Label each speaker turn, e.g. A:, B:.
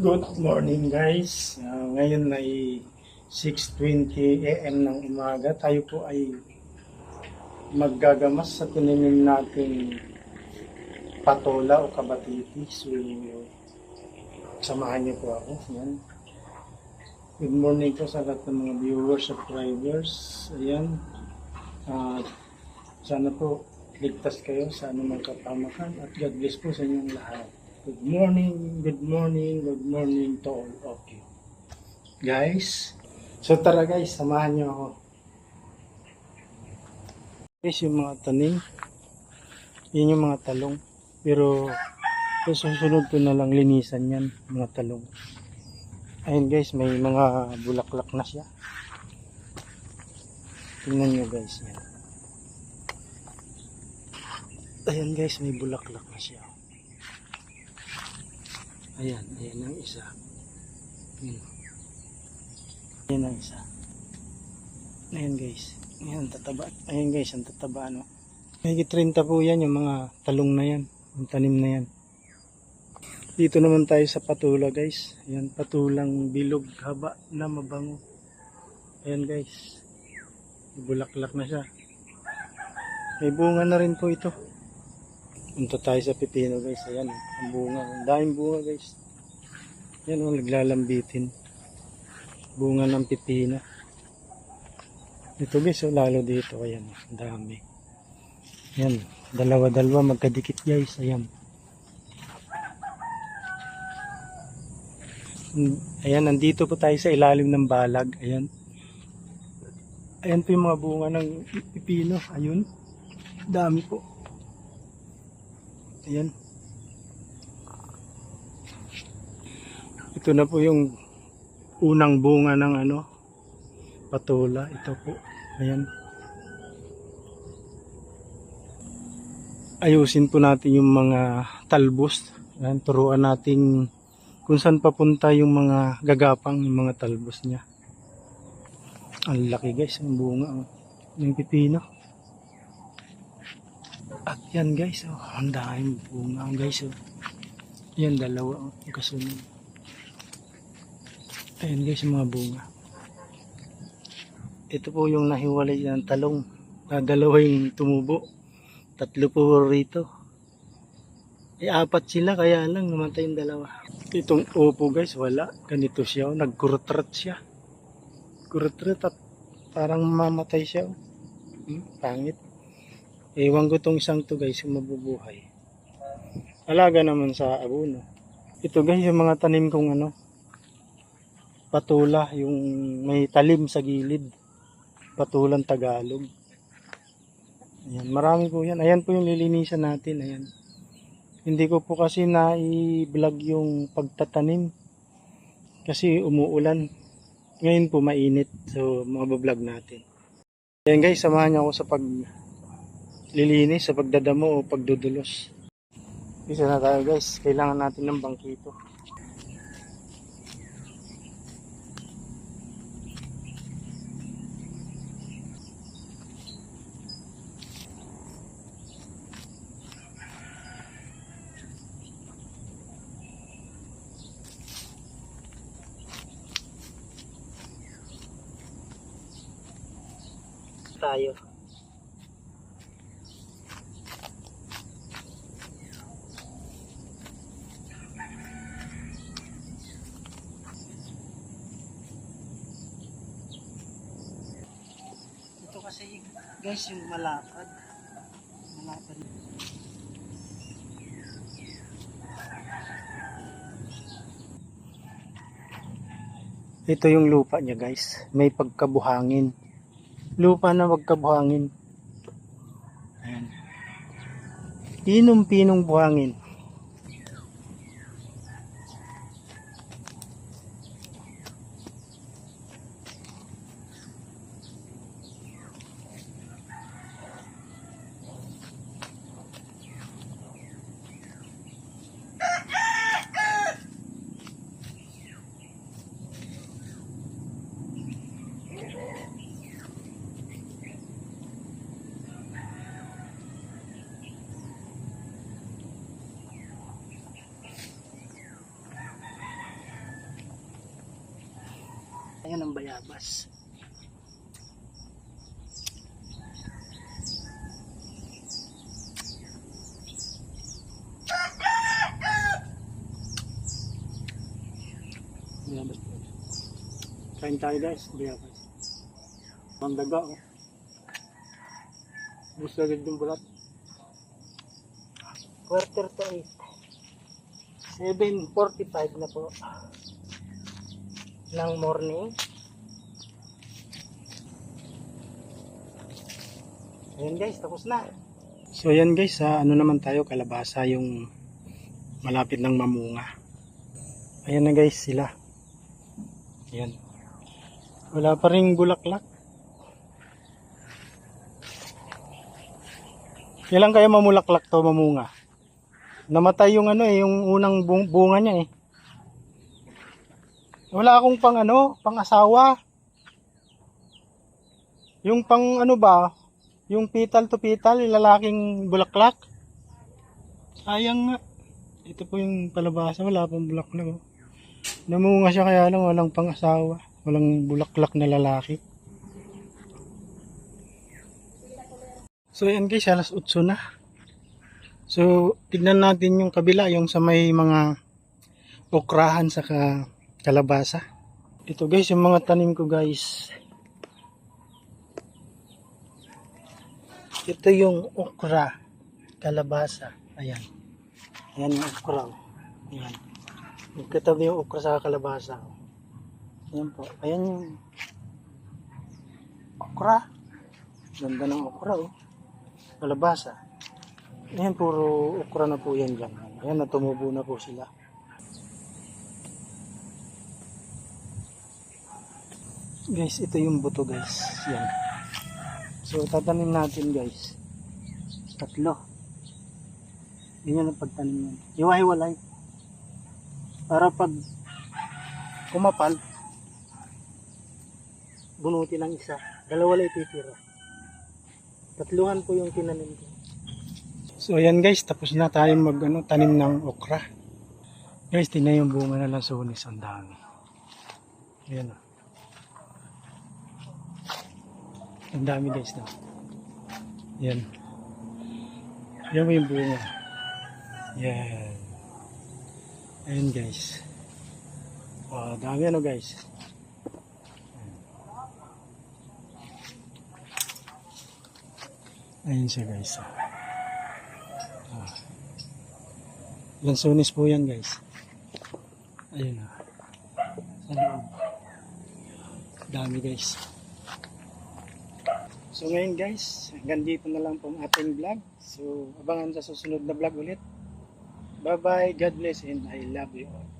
A: Good morning guys. Ah, ngayon ay 6.20 AM ng umaga. Tayo po ay maggagamas sa tinanim nating patola o kabatiti. So, samahan niyo po ako. Yan. Good morning po sa lahat ng mga viewers, subscribers. Ayan. Ah, sana po ligtas kayo sa anumang kapamakan at God bless po sa inyong lahat. Good morning, good morning, good morning to all of you. Guys, so tara guys, samahan niyo ako. Guys, yung mga tanim, yun yung mga talong. Pero, so, susunod ko na lang linisan yan, mga talong. Ayun guys, may mga bulaklak na siya. Tingnan nyo guys, yan. Ayan guys, may bulaklak na siya. Ayan, ayan ang isa. Ayan. Ayan ang isa. Ayan guys. Ayan, tataba. Ayan guys, ang tataba ano. May 30 po yan, yung mga talong na yan. Yung tanim na yan. Dito naman tayo sa patula guys. Ayan, patulang bilog haba na mabango. Ayan guys. Bulaklak na siya. May bunga na rin po ito. Punta tayo sa pipino guys. Ayan, ang bunga. Ang daming bunga guys. Yan o, naglalambitin. Bunga ng pipino. Ito guys, oh, lalo dito. Ayan, ang dami. Ayan, dalawa-dalawa magkadikit guys. Ayan. Ayan, nandito po tayo sa ilalim ng balag. Ayan. Ayan po yung mga bunga ng pipino. Ayun. Dami po. Ayan. Ito na po yung unang bunga ng ano, patola. Ito po. Ayan. Ayusin po natin yung mga talbos. Ayan, turuan natin kung saan papunta yung mga gagapang, yung mga talbos niya. Ang laki guys, ang bunga. Oh. Yung pipino. At yan guys, oh, ang daming bunga guys. Oh. Yan, dalawa. Oh, kasunod. Ayan guys, mga bunga. Ito po yung nahiwalay ng talong. Na dalawa yung tumubo. Tatlo po rito. Eh, apat sila, kaya lang namatay yung dalawa. Itong upo guys, wala. Ganito siya, oh. nagkurutrat siya. Kurutrat at parang mamatay siya. oh. Hmm, pangit. Ewan ko tong isang to guys, yung mabubuhay. Alaga naman sa abono. Ito guys, yung mga tanim kong ano, patula, yung may talim sa gilid. Patulang Tagalog. Ayan, marami po yan. Ayan po yung lilinisan natin. Ayan. Hindi ko po kasi na-vlog yung pagtatanim. Kasi umuulan. Ngayon po mainit. So, mabablog natin. Ayan guys, samahan niyo ako sa pag lilinis, sa pagdadamo o pagdudulos. Isa na tayo guys. Kailangan natin ng bangkito. tayo. Kasi guys yung malapad. Malapad. Ito yung lupa niya guys. May pagkabuhangin lupa na magkabuhangin. Ayan. Pinong-pinong buhangin. Ayan ang bayabas. Bayabas. Kain tayo guys, bayabas. Ang daga oh. Gusto agad yung bulat. Quarter to 8. 7.45 na po ng morning. Ayan guys, tapos na. So ayan guys, sa ano naman tayo, kalabasa yung malapit ng mamunga. Ayan na guys sila. Ayan. Wala pa rin bulaklak. Kailan kaya mamulaklak to mamunga? Namatay yung ano eh, yung unang bung- bunga niya eh. Wala akong pang ano, pang asawa. Yung pang ano ba, yung pital to pital, yung lalaking bulaklak. Sayang nga. Ito po yung palabasa, wala pang bulaklak. Oh. Namunga siya kaya lang, walang pang asawa. Walang bulaklak na lalaki. So yan guys, alas 8 na. So, tignan natin yung kabila, yung sa may mga okrahan sa ka kalabasa. Ito guys, yung mga tanim ko guys. Ito yung okra, kalabasa. Ayan. Ayan yung okra. Ayan. Magkatabi yung okra sa kalabasa. Ayan po. Ayan yung okra. Ganda ng okra oh. Kalabasa. Ayan, puro okra na po yan dyan. Ayan, natumubo na po sila. Guys, ito yung buto guys. Yan. So, tatanim natin guys. Tatlo. Yan ang pagtanim yan. Hiwa-hiwalay. Para pag kumapal, bunuti ng isa. Dalawa lang ititira. Tatluhan po yung tinanim ko. So ayan guys, tapos na tayo mag ano, tanim ng okra. Guys, tingnan yung bunga na lang sunis, ang dami. Ayan o. Ang dami guys na. Yan. Yan mo yung bunga. Yan. Ayan guys. Wow, dami ano guys. Ayan siya guys. Ah. Yan sunis po yan guys. Ayun na. Sa loob. Dami guys. So ngayon guys, hanggang dito na lang po ang ating vlog. So abangan sa susunod na vlog ulit. Bye bye, God bless and I love you all.